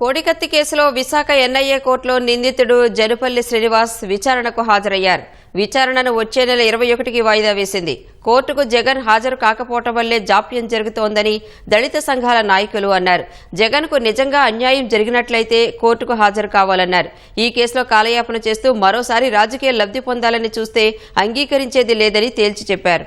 కోడికత్తి కేసులో విశాఖ ఎన్ఐఏ కోర్టులో నిందితుడు జనుపల్లి శ్రీనివాస్ విచారణకు హాజరయ్యారు. విచారణను వచ్చే నెల ఇరవై ఒకటికి వాయిదా వేసింది. కోర్టుకు జగన్ హాజరు కాకపోవటం వల్లే జాప్యం జరుగుతోందని దళిత సంఘాల నాయకులు అన్నారు. జగన్కు నిజంగా అన్యాయం జరిగినట్లయితే కోర్టుకు హాజరు కావాలన్నారు. ఈ కేసులో కాలయాపన చేస్తూ మరోసారి రాజకీయ లబ్ధి పొందాలని చూస్తే అంగీకరించేది లేదని తేల్చి చెప్పారు.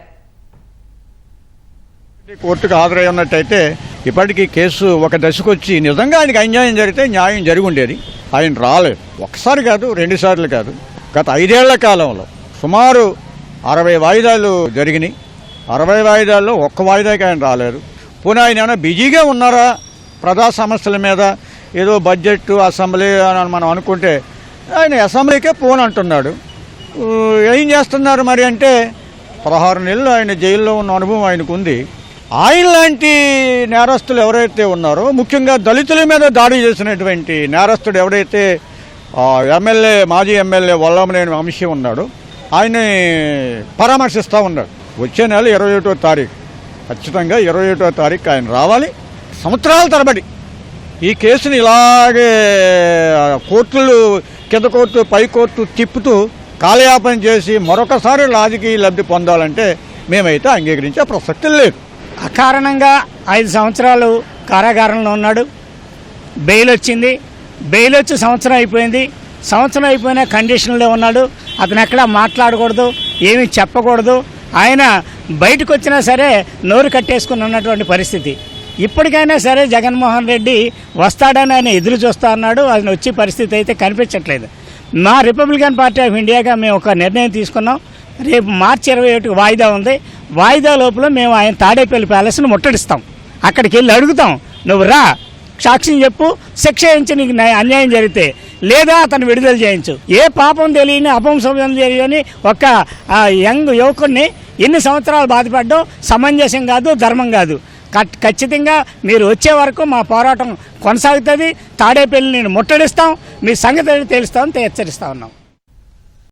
కోర్టుకు హాజరై ఉన్నట్టయితే ఇప్పటికీ కేసు ఒక దశకు వచ్చి నిజంగా ఆయనకి అన్యాయం జరిగితే న్యాయం జరిగి ఉండేది ఆయన రాలేదు. ఒకసారి కాదు రెండు సార్లు కాదు. గత ఐదేళ్ళ కాలంలో సుమారు అరవై వాయిదాలు జరిగినాయి. అరవై వాయిదాల్లో ఒక్క వాయిదాకి ఆయన రాలేదు. పోనీ ఆయన ఏమైనా బిజీగా ఉన్నారా? ప్రజా సమస్యల మీద ఏదో బడ్జెట్ అసెంబ్లీ అని మనం అనుకుంటే ఆయన అసెంబ్లీకే పోను అంటున్నాడు. ఏం చేస్తున్నారు మరి అంటే పదహారు నెలలు ఆయన జైల్లో ఉన్న అనుభవం ఆయనకు ఉంది ఆయన లాంటి నేరస్తులు ఎవరైతే ఉన్నారో ముఖ్యంగా దళితుల మీద దాడి చేసినటువంటి నేరస్తుడు ఎవరైతే ఎమ్మెల్యే మాజీ ఎమ్మెల్యే వల్లమనేని వంశీ ఉన్నాడు ఆయన్ని పరామర్శిస్తూ ఉన్నాడు. వచ్చే నెల ఇరవై ఒకటో తారీఖు. ఖచ్చితంగా ఇరవై ఒకటో తారీఖు ఆయన రావాలి. సంవత్సరాల తరబడి ఈ కేసుని ఇలాగే కోర్టులు కింద కోర్టు పై కోర్టు తిప్పుతూ కాలయాపన చేసి మరొకసారి రాజకీయ లబ్ధి పొందాలంటే మేమైతే అంగీకరించే ప్రసక్తి లేదు. అకారణంగా ఐదు సంవత్సరాలు కారాగారంలో ఉన్నాడు. బెయిల్ వచ్చింది. బెయిల్ వచ్చి సంవత్సరం అయిపోయింది. సంవత్సరం అయిపోయిన కండిషన్లో ఉన్నాడు. అతను ఎక్కడా మాట్లాడకూడదు ఏమీ చెప్పకూడదు. ఆయన బయటకు వచ్చినా సరే నోరు కట్టేసుకుని ఉన్నటువంటి పరిస్థితి. ఇప్పటికైనా సరే జగన్మోహన్ రెడ్డి వస్తాడని ఆయన ఎదురు చూస్తా అన్నాడు ఆయన వచ్చే పరిస్థితి అయితే కనిపించట్లేదు. మా రిపబ్లికన్ పార్టీ ఆఫ్ ఇండియాగా మేము ఒక నిర్ణయం తీసుకున్నాం. రేపు మార్చి ఇరవై ఒకటికి వాయిదా ఉంది. వాయిదా లోపల మేము ఆయన తాడేపల్లి ప్యాలెస్ను ముట్టడిస్తాం. అక్కడికి వెళ్ళి అడుగుతాం. నువ్వు రా సాక్షిని చెప్పు శిక్ష వేయించి నీకు న్యాయ- అన్యాయం జరిగితే లేదా అతను విడుదల చేయించు. ఏ పాపం తెలియని అపంశం తెలియని ఒక యంగ్ యువకుడిని ఎన్ని సంవత్సరాలు బాధపడడం సమంజసం కాదు ధర్మం కాదు. ఖచ్చితంగా మీరు వచ్చే వరకు మా పోరాటం కొనసాగుతుంది. తాడేపల్లిని ముట్టడిస్తాం. మీ సంగతి తెలుస్తామని హెచ్చరిస్తా ఉన్నాం